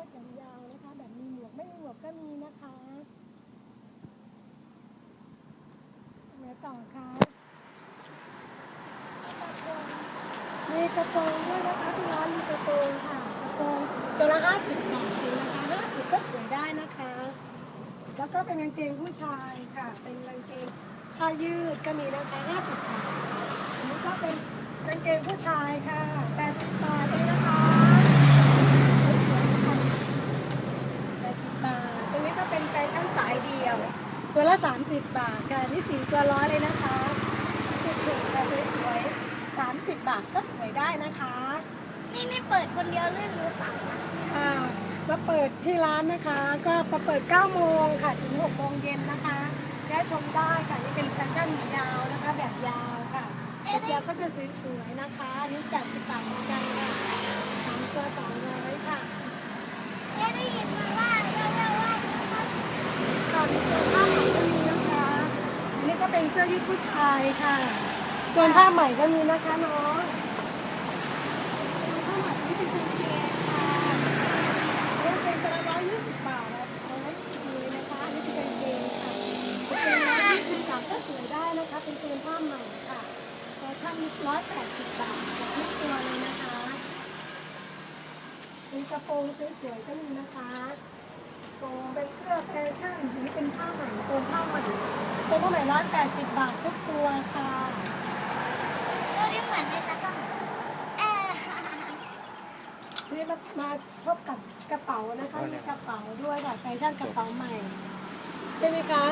สื้อแขนยาวนะคะ แบบมีหมวกไม่มีหมวกก็มีนะคะเดี๋ยวต่อค่ะมีกระโปรงด้วยนะคะที่ร้านมีกระโปรงค่ะกระโปรงตัวละห้าสิบบาทเองนะคะห้าสิบก็สวยได้นะคะ แล้วก็เป็นกางเกงผู้ชายค่ะ เป็นกางเกงผ้ายืดก็มีนะคะ50บบาทอันนี้ก็เป็นกางเกงผู้ชายค่ะ80บบาทเองนะคะสวยๆค่ะ80 บาท ตรงนี้ก็ เป็นแฟชั่นสายเดียว ตัวละ 30 บาทค่ะนี่สีตัวร้อยเลยนะคะถูกๆค่ะสวยๆ30 บาทก็สวยได้นะคะนี่นี่เปิดคนเดียวเรื่องหรือเปล่าคะค่ะมาเปิดที่ร้านนะคะ ก็มาเปิด 9 โมงค่ะถึง6โมงเย็นนะคะแวะชมได้ค่ะนี่เป็นแฟชั่นยาวนะคะ แบบยาวค่ะแบบยาวก็จะสวยๆนะคะอันนี่80บาทเหมือนกันค่ะสามตัว200ค่ะ เอ๊ะได้ยินมาว่าเล่าเล่าว่า ค่ะมีเสื้อผ้าใหม่ก็มีนะคะอันนี้ก็ เป็นเสื้อยืดผู้ชายค่ะ ส่วนผ้าใหม่ก็มีนะคะน้องผ้าใหม่นี่เป็นกางเกงค่ะกางเกงตัวละร้อยยี่สิบบาทนะเอาไว้ดูเลยนะคะ อันนี้เป็นกางเกงค่ะกางเกงร้อยยี่สิบบาทก็สวยได้นะคะ เป็นโซนผ้าใหม่ค่ะแฟชั่นร้อยแปดสิบบาทกับทุกตัวเลยนะคะเป็นกระโปรงสวยๆก็มีนะคะโอ้เป็นเสื้อแฟชั่นอันนี้เป็นผ้าใหม่โซนผ้าใหม่ โซนผ้าใหม่ร้อยแปดสิบบาททุกตัวค่ะเรื่องนี้เหมือนในตะกร้องเอ๊ะนี่มามาพบกับกระเป๋านะคะมีกระเป๋าด้วยแบบแฟชั่นกระเป๋าใหม่ ใช่ไหมคะ